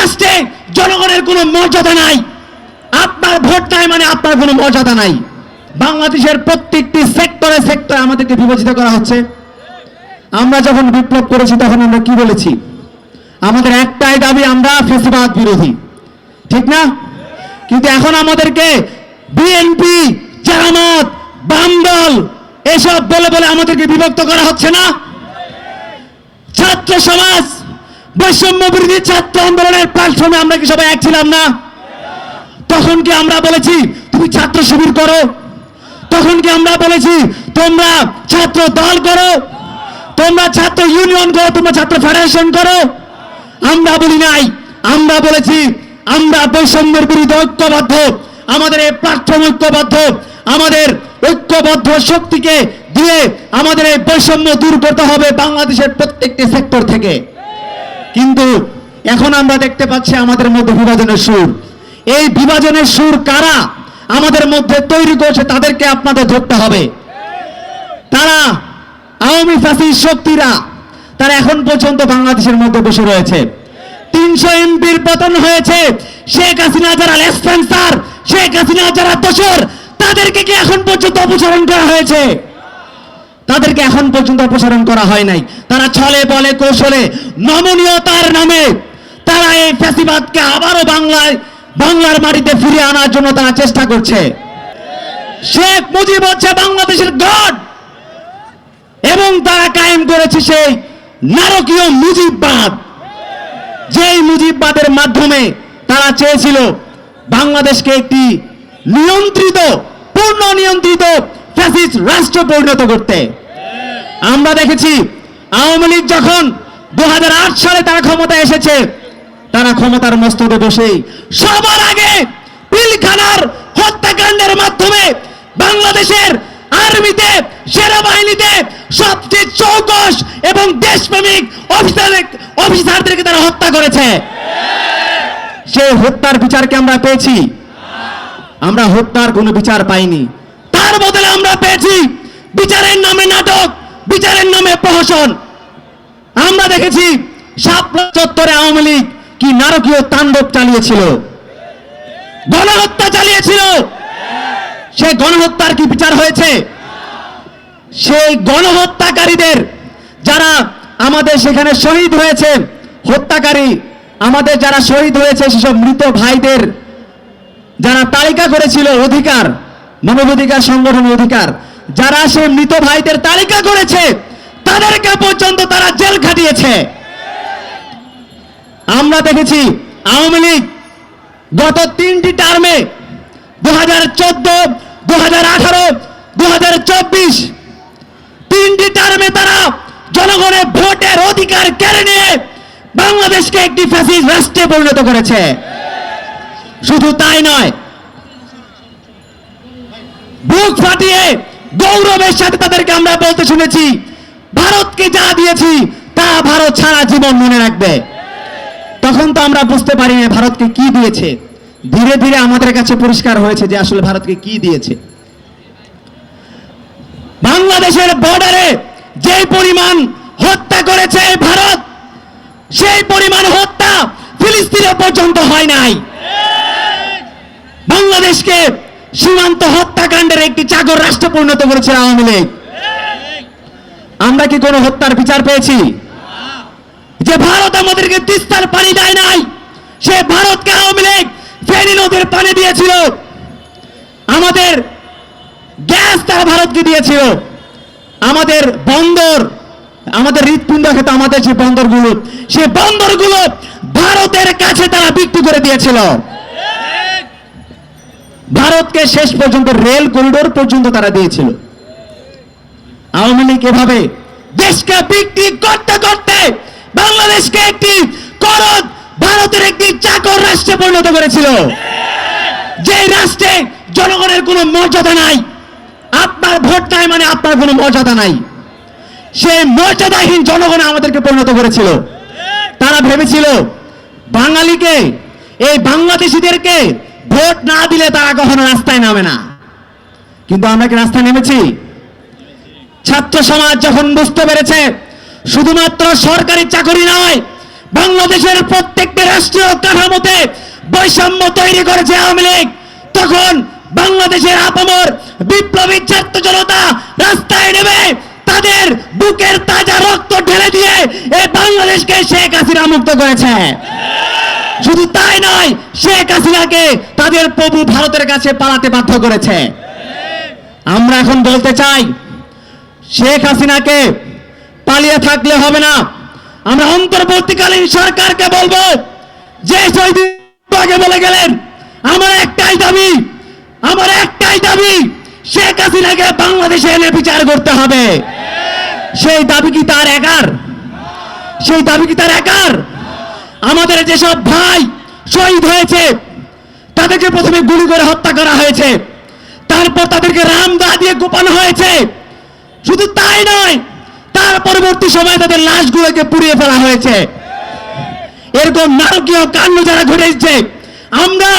রাষ্ট্রে জনগণের কোনো মর্যাদা নাই। আপনার ভোট নাই মানে আপনার কোনো মর্যাদা নাই। বাংলাদেশের প্রত্যেকটি সেক্টরে সেক্টরে আমাদেরকে বিভাজিত করা হচ্ছে। আমরা যখন বিপ্লব করেছি তখন আমরা কি বলেছি? আমাদের একটাই দাবি, আমরা ফেসিবাদ বিরোধী। ঠিক না? কিন্তু এখন আমাদেরকে বিএনপি, জামাত, বাম দল এসব বলে বলে আমাদেরকে বিভক্ত করা হচ্ছে না? ছাত্র সমাজ বৈষম্য বিরোধী ছাত্র আন্দোলনের প্ল্যাটফর্মে আমরা কি সবাই এক ছিলাম না? তখন কি আমরা বলেছি, তুমি ছাত্র শিবির করো তখন কি আমরা বলেছি, তোমরা ছাত্র দল করো তোমরা ছাত্র ইউনিয়ন করো, তোমরা ছাত্র ফেডারেশন করো? আমরা বলি নাই। আমরা বলেছি, আমরা বৈষম্যের বিরুদ্ধে ঐক্যবদ্ধ। আমাদের এই প্ল্যাটফর্ম ঐক্যবদ্ধ। আমাদের ঐক্যবদ্ধ শক্তিকে দিয়ে আমাদের এই বৈষম্য দূর করতে হবে বাংলাদেশের প্রত্যেকটি সেক্টর থেকে। কিন্তু এখন আমরা দেখতে পাচ্ছি আমাদের মধ্যে বিভাজনের সুর। এই বিভাজনের সুর কারা? আমাদের মধ্যে তৈরি করেছে তাদেরকে আপনাদের ধরতে হবে। তারা আওয়ামী ফাসির শক্তিরা। তারা এখন পর্যন্ত বাংলাদেশের মধ্যে বসে রয়েছে। তিনশো এমপির পতন হয়েছে। শেখ হাসিনা, যারা লেসপেন্সার শেখ হাসিনা, যারা দোষর, তাদেরকে কি এখন পর্যন্ত অপসারণ করা হয়েছে? তাদেরকে এখন পর্যন্ত অপসারণ করা হয় নাই। তারা ছলে, বলে, কৌশলে, নমনীয়তার নামে তারা এই ফ্যাসিবাদকে আবারও বাংলায়, বাংলার মাটিতে ফিরিয়ে আনার জন্য তারা চেষ্টা করছে। শেখ মুজিব হচ্ছে বাংলাদেশের গড এবং তারা কায়েম করেছে সেই নারকীয় মুজিববাদ। যেই মুজিববাদের মাধ্যমে তারা চেয়েছিল বাংলাদেশকে একটি নিয়ন্ত্রিত পূর্ণ নিয়ন্ত্রিত ফ্যাসিস্ট রাষ্ট্র পরিণত করতে। আমরা দেখেছি আওয়ামী লীগ যখন দু হাজার আট সালে তারা ক্ষমতায় এসেছে, তারা ক্ষমতার মস্তকে বসেই সবার আগে পিলখানার হত্যাকাণ্ডের মাধ্যমে বাংলাদেশের আর্মিতে, সেনাবাহিনীতে সবচেয়ে চৌকস এবং দেশপ্রেমিক অফিসার অফিসারদেরকে তারা হত্যা করেছে। সেই হত্যার বিচারকে আমরা পেয়েছি। আমরা হত্যার কোনো বিচার পাইনি। তার বদলে আমরা পেয়েছি বিচারের নামে নাটক। বিচারের নামে প্রহসন। আমরা দেখেছি শাপলা চত্বরে আওয়ামী লীগ কি নারকীয় তাণ্ডব চালিয়েছিল। গণহত্যা চালিয়েছিল। সেই গণহত্যার কি বিচার হয়েছে? সেই গণহত্যাকারীদের যারা আমাদের সেখানে শহীদ হয়েছে, হত্যাকারী, আমাদের যারা শহীদ হয়েছে সেসব মৃত ভাইদের, যারা তালিকা করেছিল অধিকার, মানবাধিকার সংগঠনের অধিকার যারা সে মৃত ভাইদের তালিকা করেছে, তাদেরকে পর্যন্ত তারা জেল খাটিয়েছে। আমরা দেখেছি আওয়ামী লীগ গত তিনটি টার্মে দু হাজার চোদ্দ দু হাজার আঠারো দু হাজার চব্বিশ, তিনটি টার্মে তারা জনগণের ভোটের অধিকার কেড়ে নিয়ে বাংলাদেশকে একটি ফ্যাসিস্ট রাষ্ট্রে পরিণত করেছে। শুধু তাই নয় বুক ফাটিয়ে গৌরবের সাথে তাদেরকে আমরা বলতে শুনেছি, ভারতকে যা দিয়েছি, তা ভারত সারা জীবন মনে রাখবে। তখন তো আমরা বুঝতে পারি না ভারতকে কি দিয়েছে। ধীরে ধীরে আমাদের কাছে পরিষ্কার হয়েছে যে আসলে ভারতকে কি দিয়েছে। বাংলাদেশের বর্ডারে যে পরিমাণ হত্যা করেছে ভারত, সেই পরিমাণ হত্যা ফিলিস্তিনে পর্যন্ত হয় নাই। বাংলাদেশকে সীমান্ত হত্যাকাণ্ডের একটি চাকর রাষ্ট্র পরিণত করেছে আওয়ামী লীগ। আমরা কি কোনো হত্যার বিচার পেয়েছি? যে ভারত আমাদেরকে তিস্তার পানি দেয় নাই, সে ভারতকে আওয়ামী লীগ ফেনী নদীর পানি দিয়েছিল। আমাদের গ্যাস তারা ভারতকে দিয়েছিল। আমাদের বন্দর, আমাদের হৃৎপিণ্ড খেত আমাদের যে বন্দরগুলো, সে বন্দরগুলো ভারতের কাছে তারা বিক্রি করে দিয়েছিল। ভারতকে শেষ পর্যন্ত রেল করিডোর পর্যন্ত তারা দিয়েছিল। আওয়ামী লীগ এভাবে দেশকে বিক্রি করতে করতে বাংলাদেশকে একটি করদ ভারতের একটি চাকর রাষ্ট্রে পরিণত করেছিল। যে রাষ্ট্রে জনগণের কোনো মর্যাদা নাই, আপনার ভোট নাই মানে আপনার কোনো মর্যাদা নাই। সে মর্যাদাহীন জনগণ আমাদেরকে পরিণত করেছিল। তারা ভেবেছিল, বাঙালিকে, এই বাংলাদেশিদেরকে ভোট না দিলে তারা কখনো রাস্তায় নামে না। কিন্তু আমরা কি রাস্তায় নেমেছি? ছাত্র সমাজ যখন বুঝতে পেরেছে, শুধুমাত্র সরকারি চাকরি নয়, বাংলাদেশের প্রত্যেকটি রাষ্ট্রীয় কাঠামোতে বৈষম্য তৈরি করেছে আওয়ামী লীগ, তখন বাংলাদেশের আপামর বিপ্লবী ছাত্র জনতা রাস্তায় নেমে তাদের বুকের তাজা রক্ত ঢেলে দিয়ে এই বাংলাদেশকে শেখ হাসিনা মুক্ত করেছে। শুধু তাই নয়, শেখ হাসিনাকে তাদের প্রভু ভারতের কাছে পালাতে বাধ্য করেছে। আমরা এখন বলতে চাই, শেখ হাসিনাকে পালিয়ে থাকলে হবে না। আমরা অন্তর্বর্তীকালীন সরকারকে বলব, যে আগে বলে গেলেন, আমার একটাই দাবি, আমার একটাই দাবি, শেখ হাসিনাকে বাংলাদেশে এনে বিচার করতে হবে। সেই দাবি কি তার একার? সেই দাবি কি তার একার? আমাদের যেসব ভাই শহীদ হয়েছে, তাদেরকে প্রথমে গুলি করে হত্যা করা হয়েছে। তারপর তাদেরকে রামদা দিয়ে গোপানো হয়েছে। শুধু তাই নয়, তার পরবর্তী সময়ে তাদের লাশগুলোকে পুড়িয়ে ফেলা হয়েছে। এরকম নারকীয় কাণ্ড যারা ঘটেছে আমরা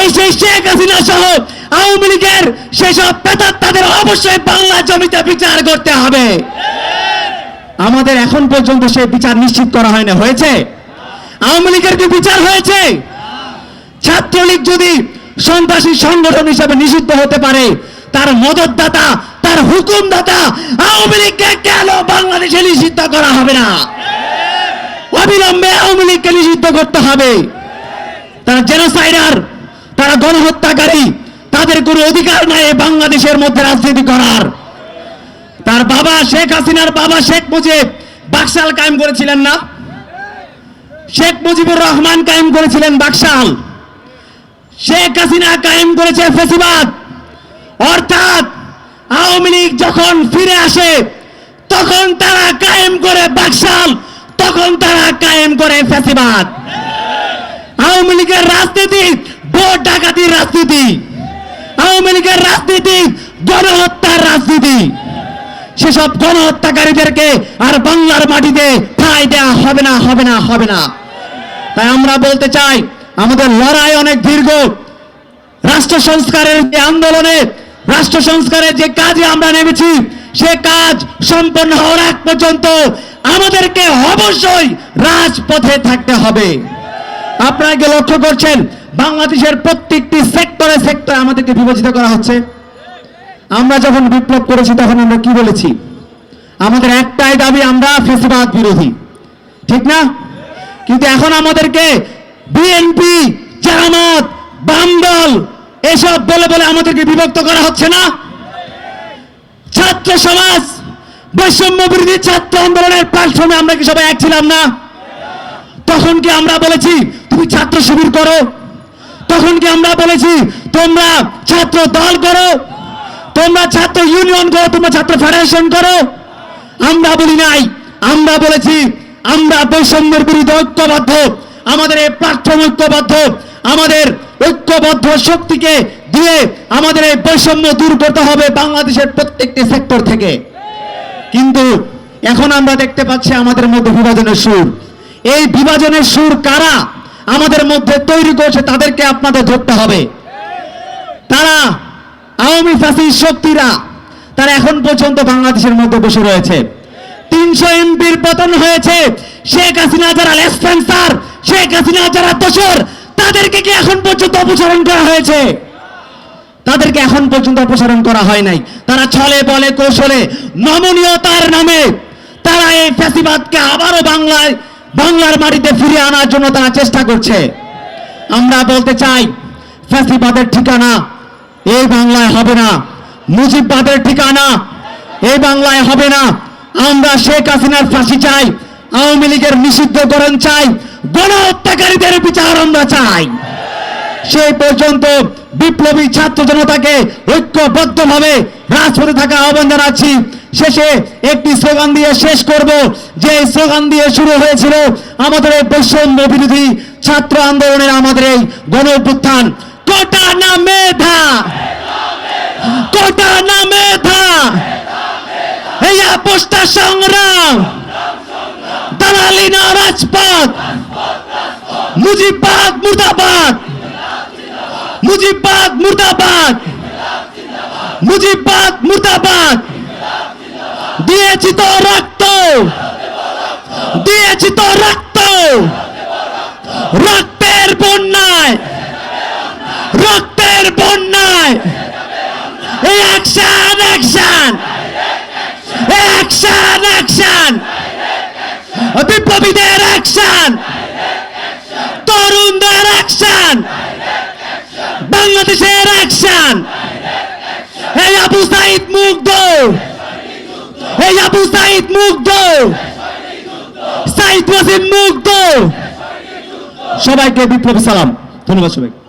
এই সেই শেখ হাসিনা সহ আওয়ামী লীগের সেসব পেতার তাদের অবশ্যই বাংলা জমিতে বিচার করতে হবে। আমাদের এখন পর্যন্ত সেই বিচার নিশ্চিত করা হয় না হয়েছে? আওয়ামী লীগের কি বিচার হয়েছে? ছাত্রলীগ যদি সন্ত্রাসী সংগঠন হিসেবে নিষিদ্ধ হতে পারে, তার মদতদাতা, তার হুকুমদাতা আওয়ামী লীগকে কেন বাংলাদেশে নিষিদ্ধ করা হবে না? অবিলম্বে আওয়ামী লীগকে নিষিদ্ধ করতে হবে। তারা জেনোসাইডার, তারা গণহত্যাকারী, তাদের কোনো অধিকার নাই বাংলাদেশের মধ্যে রাজনীতি করার। তার বাবা শেখ হাসিনার বাবা শেখ মুজিব বাকশাল কায়েম করেছিলেন না? শেখ মুজিবুর রহমান কায়েম করেছিলেন বাকশাল। শেখ হাসিনা কায়েম করেছে ফেসিবাদ। অর্থাৎ আওয়ামী লীগ যখন ফিরে আসে, তখন তারা কায়েম করে বাকশাল, তখন তারা কায়েম করে ফেসিবাদ। আওয়ামী লীগের রাজনীতি ভোট ডাকাতির রাজনীতি। আওয়ামী লীগের রাজনীতি গণহত্যার রাজনীতি। সেসব গণহত্যাকারীদেরকে আর বাংলার মাটিতে ঠাঁই দেওয়া হবে না হবে না হবে না। তাই আমরা বলতে চাই, আমাদের লড়াই অনেক দীর্ঘ। রাষ্ট্র সংস্কারের যে আন্দোলনে, রাষ্ট্র সংস্কারের যে কাজে আমরা নেমেছি, সে কাজ সম্পন্ন হওয়ার আগ পর্যন্ত আমাদেরকে অবশ্যই রাজপথে থাকতে হবে। আপনারা লক্ষ্য করছেন, বাংলাদেশের প্রত্যেকটি সেক্টরে সেক্টরে আমাদেরকে বিবেচিত করা হচ্ছে? আমরা যখন বিপ্লব করেছি, তখন আমরা কি বলেছি? আমাদের একটাই দাবি, আমরা ফেসিবাদ বিরোধী। ঠিক না? কিন্তু এখন আমাদেরকে বিএনপি, জামাত, বামদল, এসব বলে বলে আমাদেরকে বিভক্ত করা হচ্ছে না? ছাত্র সমাজ, বৈষম্য বিরোধী ছাত্র আন্দোলনের প্ল্যাটফর্মে আমরা কি সবাই এক ছিলাম না? তখন কি আমরা বলেছি, তুমি ছাত্র শিবির করো তখন কি আমরা বলেছি, তোমরা ছাত্র দল করো তোমরা ছাত্র ইউনিয়ন করো তোমরা ছাত্র ফেডারেশন করো। আমরা বলি নাই, আমরা বলেছি, আমরা বৈষম্যের বিরুদ্ধে ঐক্যবদ্ধ, আমাদের এই প্ল্যাটফর্ম ঐক্যবদ্ধ, আমাদের ঐক্যবদ্ধ শক্তিকে দিয়ে আমাদের এই বৈষম্য দূর করতে হবে বাংলাদেশের প্রত্যেকটি সেক্টর থেকে। কিন্তু এখন আমরা দেখতে পাচ্ছি আমাদের মধ্যে বিভাজনের সুর। এই বিভাজনের সুর কারা আমাদের মধ্যে তৈরি করছে তাদেরকে আপনাদের ধরতে হবে। তারা আওয়ামী ফাঁসি শক্তিরা তারা এখন পর্যন্ত বাংলাদেশের মধ্যে বসে রয়েছে। তিনশো এমপির পতন হয়েছে। শেখ হাসিনা, যারা লেসপেন্সার শেখ হাসিনা, যারা দোসর তাদেরকে কি এখন পর্যন্ত অপসারণ করা হয়েছে? তাদেরকে এখন পর্যন্ত অপসারণ করা হয় নাই। তারা ছলে বলে কৌশলে নমনীয়তার নামে তারা এই ফ্যাসিবাদকে আবারও বাংলায়, বাংলার মাটিতে ফিরিয়ে আনার জন্য তারা চেষ্টা করছে। আমরা বলতে চাই, ফ্যাসিবাদের ঠিকানা এই বাংলায় হবে না। মুজিববাদের ঠিকানা এই বাংলায় হবে না। আমরা শেখ হাসিনার ফাঁসি চাই, আওয়ামী লীগের নিষিদ্ধকরণ চাই, গণহত্যাকারীদের বিচার আমরা চাই। সেই পর্যন্ত বিপ্লবী ছাত্র জনতাকে ঐক্যবদ্ধভাবে রাজপথে থাকা আহ্বান জানাচ্ছি। শেষে একটি স্লোগান দিয়ে শেষ করব। যে স্লোগান দিয়ে শুরু হয়েছিল আমাদের এই বৈষম্য বিরোধী ছাত্র আন্দোলনের আমাদের এই গণ কোটা না মেধা কোটা না মেধা এই আপোষটা সংগ্রাম দালালি না রাজপথ মুজিবাদ মুর্দাবাদ মুজিবাদ মুর্দাবাদ মুজিবাদ মুর্দাবাদ দিয়েছি তো রক্ত দিয়েছি তো রক্ত রক্তের বন্যায় এই অ্যাকশন অ্যাকশন অ্যাকশন অ্যাকশন বিপ্লবীদের অ্যাকশন তরুণদের অ্যাকশন বাংলাদেশের অ্যাকশন এই আবু সাইদ মুগ্ধ। এই আবু সাইদ মুগ্ধ। সাইদ ওয়াসিম মুগ্ধ। সবাইকে বিপ্লবী সালাম। ধন্যবাদ সবাই